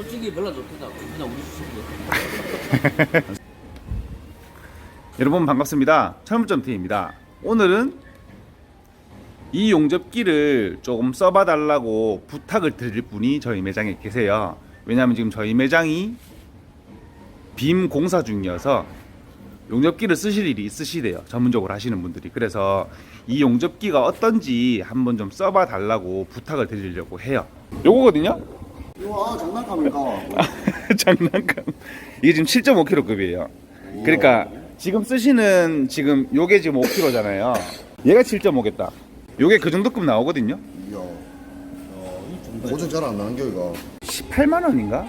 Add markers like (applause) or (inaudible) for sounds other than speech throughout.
솔직히 별로 좋겠다. 그냥 우리 수습이. (laughs) 여러분 반갑습니다. 철물점T입니다. 오늘은 이 용접기를 조금 써봐 달라고 부탁을 드릴 분이 저희 매장에 계세요. 왜냐하면 지금 저희 매장이 빔 공사 중이어서 용접기를 쓰실 일이 있으시대요. 전문적으로 하시는 분들이. 그래서 이 용접기가 어떤지 한번 좀 써봐 달라고 부탁을 드리려고 해요. 요거거든요. 와 장난감인가? (laughs) 장난감. 이게 지금 7.5kg급이에요. 그러니까 지금 쓰시는 지금 요게 지금 5kg잖아요. 얘가 7.5겠다. 요게 그 정도급 나오거든요. 이야. 고전 잘안 나는 겨 이거. 18만 원인가?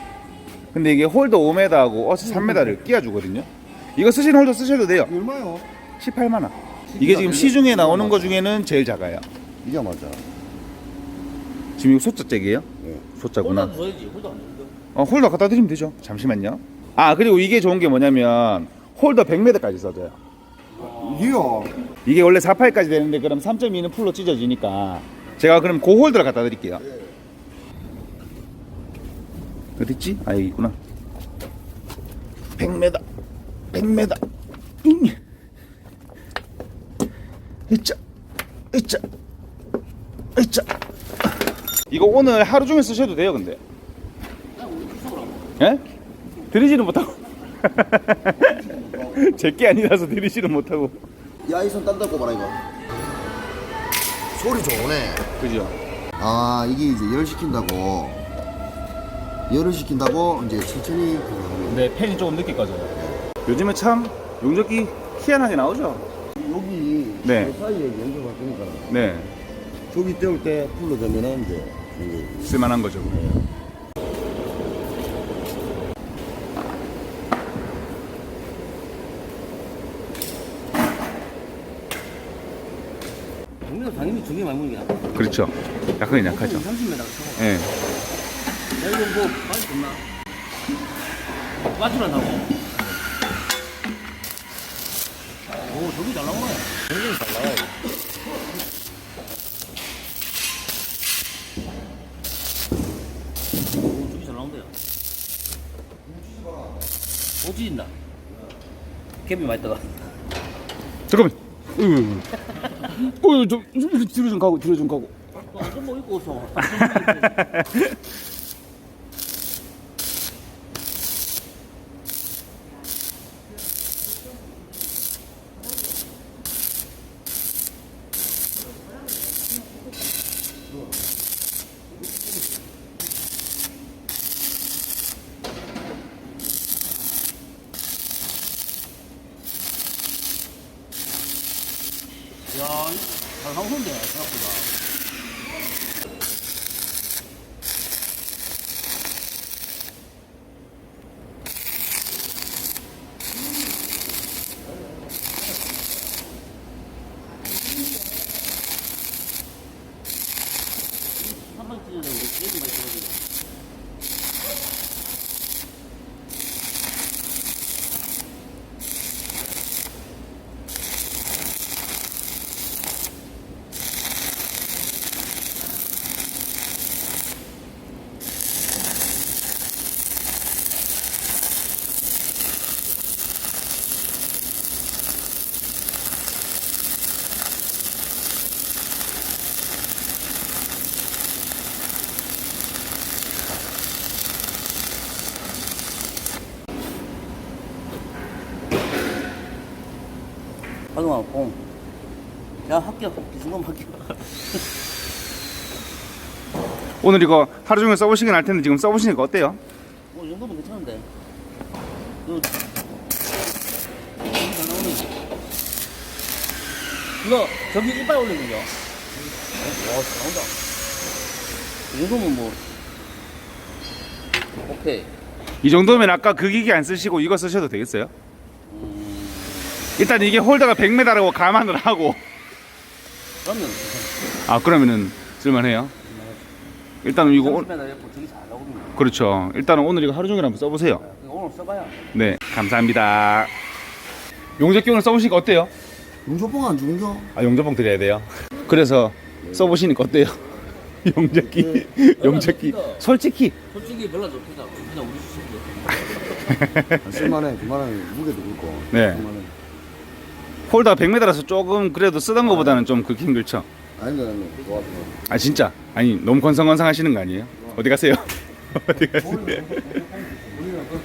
근데 이게 홀더 5m하고 어스 3m를 끼워주거든요. 이거 쓰시는 홀더 쓰셔도 돼요. 얼마요? 18만 원. 이게 지금 시중에 나오는 거 중에는 제일 작아요. 이게 맞아. 지금 이거 소자잭이에요? 네. 소자구나. 홀라도 줘야지. 홀도 안 되는데. 어, 홀더 갖다 드리면 되죠. 잠시만요. 아 그리고 이게 좋은 게 뭐냐면 홀더 100m까지 써져요. 이요. 이게 원래 48까지 되는데 그럼 3.2는 풀로 찢어지니까 제가 그럼 고 홀더를 갖다 드릴게요. 어딨지? 아 여기 있구나. 100m. 100m. 응. 으짜. 으짜. 으짜. 이거 오늘 하루 종일 쓰셔도 돼요, 근데. 예? 드리지는 못하고. (laughs) 제게 아니라서 드리지는 못하고. 야 이 손 딴다고 봐라 이거. 소리 좋네. 그죠? 아 이게 이제 열 시킨다고. 열을 시킨다고 이제 천천히 네, 팬이 조금 늦게 꺼져요. 요즘에 참 용접기 희한하게 나오죠? 거. 여기 네. 그 사이에 연결할 거니까 네, 저기 때울 때 풀로 되면은 이제 이제 쓸만한 거죠. 우리가 당연히 게 낫다. 그렇죠. 약간 약하죠. 30m 차고. 예. 야, 이거 뭐, 빨리 됐나? 빠지나 나고. 오, 저기 잘 나오네. 굉장히 잘 나와요. 오, 저기 잘 나온대요. 못 찢긴다. 캡이 많이 떠가. 잠깐만. 으. 어, 좀 뒤로 좀 가고 뒤로 좀 가고. 완전 뭐 입고 오서. (laughs) 야, 잘 나오는데, 생각보다. 뽕. 야, 합격. 기준금 합격. 오늘 이거 하루 종일 써보시긴 할 텐데 지금 써보시니까 어때요? 뭐, 이 정도면 괜찮은데. 이거, 잘 나오네. 이거, 저기 이빨 올리는 거. 와, 잘 나온다. 이 정도면 뭐. 오케이. 이 정도면 아까 그 기기 안 쓰시고 이거 쓰셔도 되겠어요? 일단 이게 홀더가 100m라고 감안을 하고 그러면. 아 그러면은 쓸만해요. 일단은 이거 오- 30m 예쁘고 저기 잘 나오거든요. 그렇죠. 일단은 오늘 이거 하루 종일 한번 써보세요. 이거 오늘 써봐야. 네, 감사합니다. 용접기 오늘 써보시니까 어때요? 용조봉 안 주는겨? 아 용접봉 드려야 돼요. 그래서 써보시니까 어때요? (laughs) 용접기 용접기 솔직히 솔직히 별로 좋겠다. 그냥 우리 주식이. 쓸만해 그만한 무게도 그렇고 네. 쓸만해. 홀더가 100m라서 조금 그래도 쓰던 거보다는 좀 긁기 힘들죠? 아니다 아니다. 좋아 아 진짜? 아니 너무 건성건성 하시는 거 아니에요? 어디 가세요? (laughs) 어디 가세요? 우리는 그